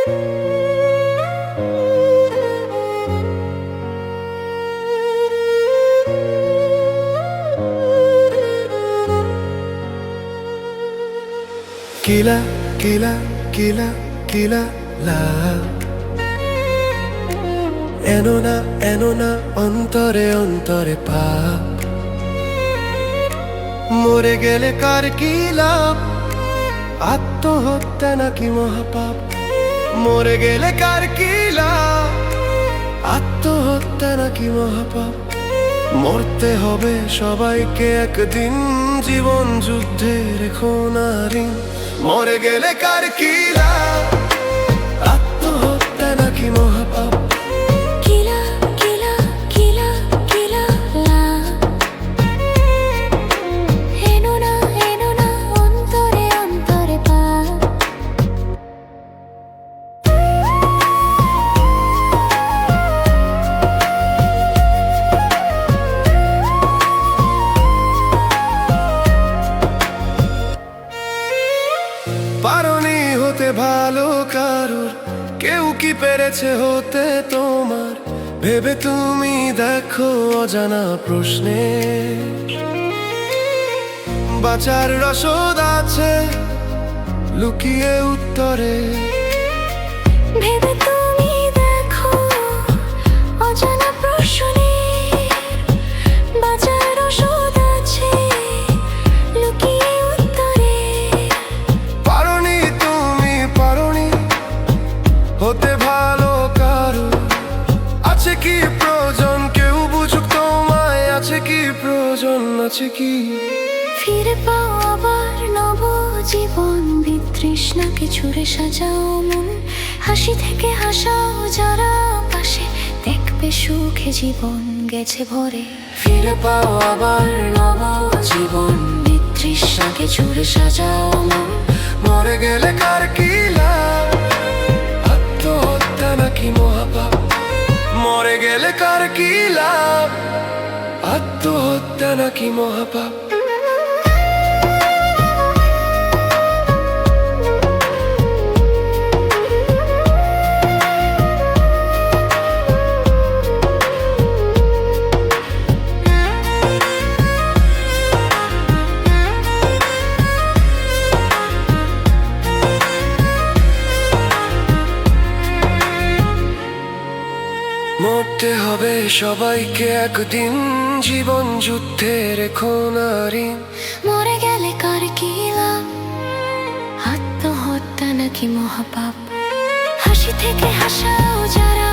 কিলা কিলা কিলা কিলা লা এনো না না অন্তরে অন্তরে পাপ মরে গেলে কার কি লাভ আত্মহত্যা নাকি মহাপাপ মরে গেলে কার কি আত্মহত্যা নাকি মহাপাপ? মরতে হবে সবাইকে একদিন, জীবন যুদ্ধে রেখো নারী। মরে গেলে কার কি আত্মহত্যা নাকি মহাপাপ? পারনি হতে ভালো কারুর। কেউ কি পেরেছে হতে তোমার? ভেবে তুমি দেখো অজানা প্রশ্নে। বাঁচার রসদ আছে, লুকিয়ে উত্তরে। প্রয়োজন? কেউ বুঝুক তোমায় আছে কি প্রয়োজন? আছে কি? ফিরে পাও আবার নব জীবন বিতৃষ্ণাকে ছুড়ে সাজাও মন। হাসি থেকে হাসাও যারা পাশে দেখবে সুখে জীবন গেছে ভরে। ফিরে পাও আবার নব জীবন বিতৃষ্ণাকে ছুড়ে সাজাও মন। মরে গেলে কার কি লাভ আত্মহত্যা নাকি মহাপাপ মরতে হবে সবাইকে একদিন জীবন যুদ্ধে রেখো নারী। মরে গেলে কার কি আত্মহত্যা নাকি মহাপাপ? হাসি থেকে হাসাও যা